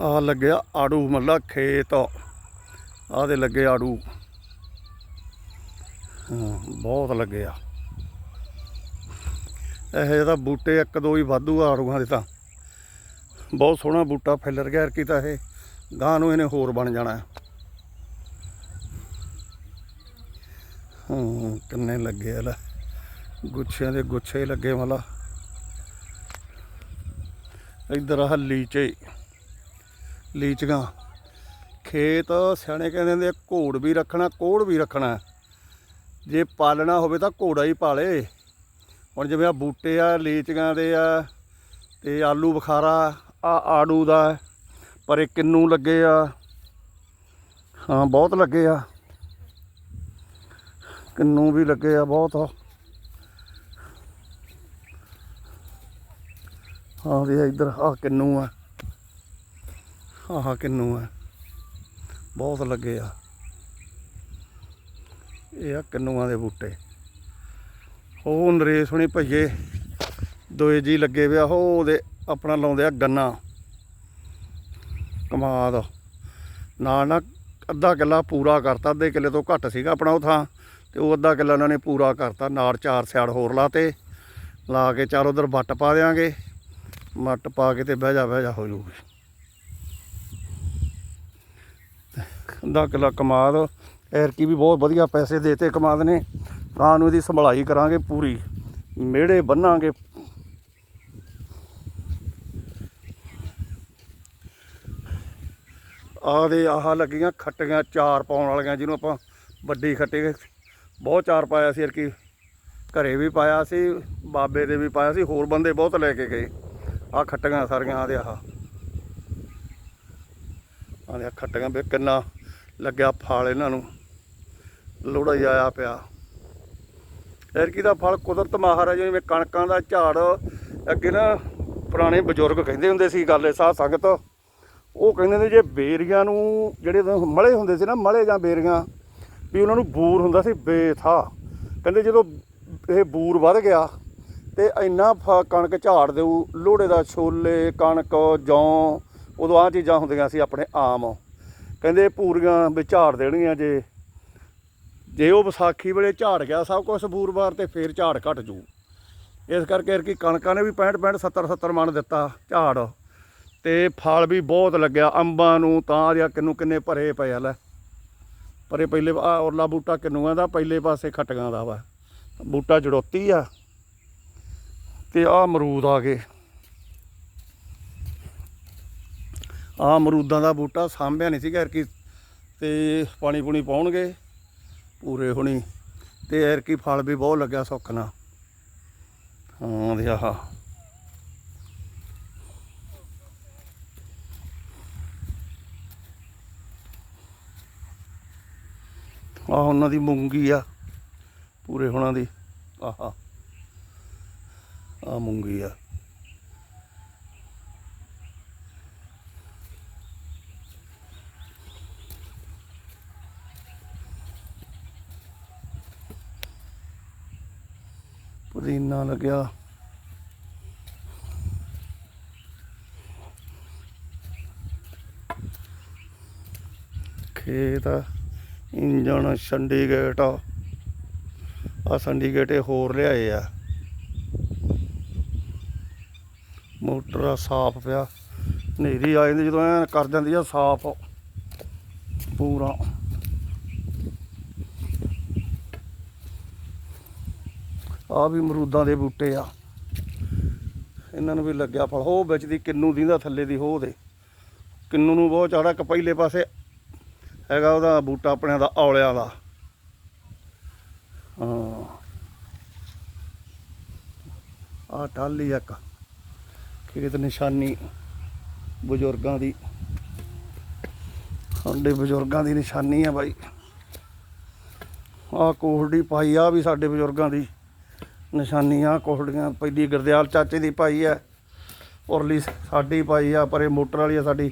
ਆ ਲੱਗਿਆ ਆੜੂ, ਮੱਲਾ ਖੇਤ। ਆ ਦੇ ਲੱਗੇ ਆੜੂ। ਹਾਂ, ਬਹੁਤ ਲੱਗੇ ਆ। ਇਹ ਇਹਦਾ ਬੂਟੇ ਇੱਕ ਦੋ ਹੀ ਵਾਧੂ ਆੜੂਆਂ ਦੇ ਤਾਂ। ਬਹੁਤ ਸੋਹਣਾ ਬੂਟਾ ਫਿੱਲਰ ਗਿਆ ਕੀ ਤਾਂ ਇਹ। ਗਾਂ ਨੂੰ ਇਹਨੇ ਹੋਰ ਬਣ ਜਾਣਾ। ਹਾਂ, ਕਿੰਨੇ ਲੱਗੇ ਆ ਲੈ। ਗੁੱਛਿਆਂ ਦੇ ਗੁੱਛੇ ਲੱਗੇ ਮਲਾ। ਇੱਧਰ ਆ ਲੀਚੇ। ਲੀਚੀਆਂ। ਖੇਤ ਸਿਆਣੇ ਕਹਿੰਦੇ ਹੁੰਦੇ ਆ, ਘੋੜ ਵੀ ਰੱਖਣਾ ਕੋੜ ਵੀ ਰੱਖਣਾ। ਜੇ ਪਾਲਣਾ ਹੋਵੇ ਤਾਂ ਘੋੜਾ ਹੀ ਪਾਲੇ। ਹੁਣ ਜਿਵੇਂ ਆ ਬੂਟੇ ਆ ਲੀਚੀਆਂ ਦੇ ਆ ਤੇ ਆਲੂ ਬੁਖਾਰਾ ਆ ਆੜੂ ਦਾ ਹੈ, ਪਰ ਇਹ ਕਿੰਨੂ ਲੱਗੇ ਆ? ਹਾਂ ਬਹੁਤ ਲੱਗੇ ਆ। ਕਿੰਨੂ ਵੀ ਲੱਗੇ ਆ ਬਹੁਤ। ਹਾਂ ਵੀ ਇੱਧਰ ਆ ਕਿੰਨੂ ਆ। ਆਹ ਕਿੰਨੂ ਆ? ਬਹੁਤ ਲੱਗੇ ਆ। ਇਹ ਆ ਕਿੰਨੂਆਂ ਦੇ ਬੂਟੇ। ਉਹ ਨਰੇਸ਼ ਹੁਣੀ ਭਈਏ, ਦੋਏ ਜੀ ਲੱਗੇ ਵਿਆ ਉਹਦੇ ਆਪਣਾ ਲਾਉਂਦੇ ਆ ਗੰਨਾ। ਕਮਾਦ। ਨਾਲ ਨਾ ਅੱਧਾ ਕਿੱਲਾ ਪੂਰਾ ਕਰਤਾ, ਅੱਧੇ ਕਿੱਲੇ ਤੋਂ ਘੱਟ ਸੀਗਾ ਆਪਣਾ ਉਹ ਥਾਂ, ਤੇ ਉਹ ਅੱਧਾ ਕਿੱਲਾ ਉਹਨਾਂ ਨੇ ਪੂਰਾ ਕਰਤਾ, ਨਾਲ ਚਾਰ ਸਿਆੜ ਹੋਰ ਲਾਤੇ। ਲਾ ਕੇ ਚਾਰ ਉਧਰ ਵੱਟ ਪਾ ਦਿਆਂਗੇ। ਮੱਟ ਪਾ ਕੇ ਤੇ ਬਹਿ ਜਾ ਬਹਿ ਜਾ, ਹੋ ਜੂਗੀ। ਅੱਧਾ ਕਿੱਲਾ ਕਮਾਦ। ਐਰਕੀ ਵੀ ਬਹੁਤ ਵਧੀਆ ਪੈਸੇ ਦੇਤੇ ਕਮਾਦ ਨੇ। ਤਾਂ ਨੂੰ ਇਹਦੀ ਸੰਭਲਾਈ ਕਰਾਂਗੇ ਪੂਰੀ। ਮਿਹੜੇ ਬੰਨਾਂਗੇ। ਆਹ ਦੇ ਆਹ ਲੱਗੀਆਂ ਖੱਟੀਆਂ ਚਾਰ ਪਾਉਣ ਵਾਲੀਆਂ, ਜਿਹਨੂੰ ਆਪਾਂ ਵੱਡੀ ਖੱਟੇ ਬਹੁਤ ਚਾਰ ਪਾਇਆ ਸੀ ਐਰਕੀ ਘਰੇ ਵੀ ਪਾਇਆ ਸੀ, ਬਾਬੇ ਦੇ ਵੀ ਪਾਇਆ ਸੀ, ਹੋਰ ਬੰਦੇ ਬਹੁਤ ਲੈ ਕੇ ਗਏ। ਆਹ ਖੱਟੀਆਂ ਸਾਰੀਆਂ, ਆਹ ਦੇ ਆਹ। ਆਹ ਦੇ ਖੱਟੀਆਂ ਵੀ ਕਿੰਨਾ ਲੱਗਿਆ ਫਲ ਇਹਨਾਂ ਨੂੰ। ਲੋੜਾ ਹੀ ਆਇਆ ਪਿਆ। ਐਰਕੀ ਦਾ ਫਲ ਕੁਦਰਤ ਮਾਹਰ ਜਿਵੇਂ ਕਣਕਾਂ ਦਾ ਝਾੜ ਅੱਗੇ ਨਾ ਪੁਰਾਣੇ ਬਜ਼ੁਰਗ ਕਹਿੰਦੇ ਹੁੰਦੇ ਸੀ ਗੱਲ ਸਾਹ ਸੰਗਤ। ਉਹ ਕਹਿੰਦੇ ਨੇ ਜੇ ਬੇਰੀਆਂ ਨੂੰ ਜਿਹੜੇ ਮਲੇ ਹੁੰਦੇ ਸੀ ਨਾ, ਮਲੇ ਜਾਂ ਬੇਰੀਆਂ, ਵੀ ਉਹਨਾਂ ਨੂੰ ਬੂਰ ਹੁੰਦਾ ਸੀ ਬੇਥਾ ਕਹਿੰਦੇ ਜਦੋਂ ਇਹ ਬੂਰ ਵੱਧ ਗਿਆ ਤੇ ਇੰਨਾ ਫ- ਕਣਕ ਝਾੜ ਦੇਊ ਲੋੜੇ ਦਾ ਛੋਲੇ, ਕਣਕ, ਜੌਂ, ਉਦੋਂ ਆਹ ਚੀਜ਼ਾਂ ਹੁੰਦੀਆਂ ਸੀ ਆਪਣੇ ਆਮ। ਕਹਿੰਦੇ ਪੂਰੀਆਂ ਵੀ ਝਾੜ ਦੇਣਗੀਆਂ ਜੇ। ਜੇ ਉਹ ਵਿਸਾਖੀ ਵੇਲੇ ਝਾੜ ਗਿਆ, ਸਭ ਕੁਝ ਸਬੂਰਵਾਰ ਤੇ ਫੇਰ ਝਾੜ ਘਟ ਜੂ। ਇਸ ਕਰਕੇ ਕਿ ਕਣਕਾਂ ਨੇ ਵੀ 65 65 70 70 ਮਣ ਦਿੱਤਾ ਝਾੜ। ਤੇ ਫਲ ਵੀ ਬਹੁਤ ਲੱਗਿਆ, ਅੰਬਾਂ ਨੂੰ ਤਾਂ ਜਿਆ ਕਿੰਨੂ ਕਿੰਨੇ ਭਰੇ ਪਏ ਆ ਲੈ। ਪਰੇ ਪਹਿਲੇ ਆ ਔਰਲਾ ਬੂਟਾ ਕਿੰਨੂਆਂ ਦਾ, ਪਹਿਲੇ ਪਾਸੇ ਖਟੀਆਂ ਦਾ ਵਾ। ਬੂਟਾ ਜੜੋਤੀ ਆ। ਤੇ ਆ ਅਮਰੂਦ ਆ ਗਏ। ਆ ਅਮਰੂਦਾਂ ਦਾ ਬੂਟਾ ਸਾਂਭਿਆ ਨਹੀਂ ਸੀਗਾ ਐਰਕੀ ਤੇ ਪਾਣੀ ਪੂਣੀ ਪਾਉਣਗੇ, ਪੂਰੇ ਹੁਣੀ ਤੇ ਐਰਕੀ ਫਲ ਵੀ ਬਹੁਤ ਲੱਗਿਆ ਸੁੱਖ ਨਾਲ। ਹਾਂ ਦੇ ਆਹ। ਆ ਉਹਨਾਂ ਦੀ ਮੂੰਗੀ ਆ, ਪੂਰੇ ਹੁਣਾਂ ਦੀ। ਆਹਾ। ਆ ਮੂੰਗੀ ਆ। ਪੁਦੀਨਾ ਲੱਗਿਆ। ਖੇਤ ਇੰਜਣ ਸੰਡੀਗੇਟ ਆ। ਆਹ ਸੰਡੀਗੇਟ ਇਹ ਹੋਰ ਲਿਆਏ ਆ। ਮੋਟਰ ਸਾਫ਼ ਪਿਆ। ਹਨੇਰੀ ਆ ਜਾਂਦੀ ਜਦੋਂ ਐ ਕਰ ਜਾਂਦੀ ਆ, ਸਾਫ਼ ਪੂਰਾ। ਆ ਵੀ ਅਮਰੂਦਾਂ ਦੇ ਬੂਟੇ ਆ। ਇਹਨਾਂ ਨੂੰ ਵੀ ਲੱਗਿਆ ਫਲ। ਉਹ ਵਿੱਚ ਦੀ ਕਿੰਨੂ ਦੀਂਦਾ ਥੱਲੇ ਦੀ ਹੋ ਦੇ। ਕਿੰਨੂ ਨੂੰ ਬਹੁਤ ਚੜਾ ਇੱਕ ਪਹਿਲੇ ਪਾਸੇ ਹੈਗਾ ਉਹਦਾ ਬੂਟਾ ਆਪਣਿਆਂ ਦਾ, ਔਲਿਆਂ ਦਾ। ਹਾਂ। ਆ ਟਾਲੀ ਇੱਕ। ਖੇਤ ਨਿਸ਼ਾਨੀ ਬਜ਼ੁਰਗਾਂ ਦੀ। ਸਾਡੇ ਬਜ਼ੁਰਗਾਂ ਦੀ ਨਿਸ਼ਾਨੀ ਆ ਬਾਈ। ਆ ਕੋਹੜੀ ਪਾਈ ਆ ਵੀ ਸਾਡੇ ਬਜ਼ੁਰਗਾਂ ਦੀ। ਨਿਸ਼ਾਨੀਆਂ ਕੋਹੜੀਆਂ ਪਹਿਲੀ ਗੁਰਦਿਆਲ ਚਾਚੇ ਦੀ ਪਾਈ ਹੈ, ਉਰਲੀ ਸਾਡੀ ਪਾਈ ਆ, ਪਰੇ ਮੋਟਰ ਵਾਲੀ ਆ ਸਾਡੀ,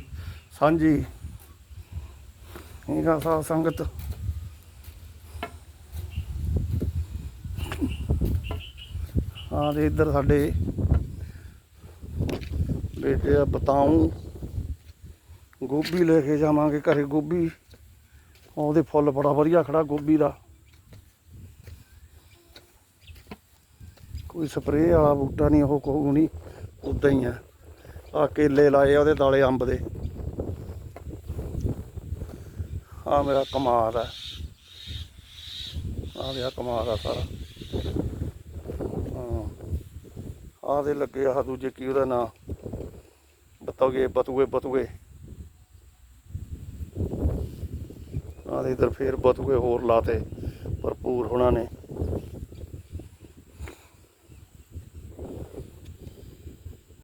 ਸਾਂਝੀ। ਇਹਦਾ ਸਾਧ ਸੰਗਤ। ਹਾਂ ਤੇ ਇੱਧਰ ਸਾਡੇ ਬੇਟੇ ਆ ਬਤਾਉ ਗੋਭੀ ਲੈ ਕੇ ਜਾਵਾਂਗੇ ਘਰੇ ਗੋਭੀ। ਉਹਦੇ ਫੁੱਲ ਬੜਾ ਵਧੀਆ ਖੜਾ ਗੋਭੀ ਦਾ। ਕੋਈ ਸਪਰੇਅ ਵਾਲਾ ਬੂਟਾ ਨਹੀਂ, ਉਹ ਕੋਈ ਨਹੀਂ, ਉਦਾਂ ਹੀ ਆ। ਆ ਕੇਲੇ ਲਾਏ ਆ ਉਹਦੇ ਦਾਲੇ ਅੰਬ ਦੇ। ਆ ਮੇਰਾ ਕਮਾਲ ਆ। ਆ ਮੇਰਾ ਕਮਾਲ ਆ ਸਾਰਾ। ਹਾਂ। ਆ ਦੇ ਲੱਗੇ ਆ ਦੂਜੇ, ਕੀ ਉਹਦਾ ਨਾਂ? ਬਤੋਗੇ ਬਤੂਏ ਬਤੂਏ। ਆ ਦੇ ਇਧਰ ਫੇਰ ਬਤੂਏ ਹੋਰ ਲਾਤੇ, ਭਰਪੂਰ ਹੋਣਾ ਨੇ।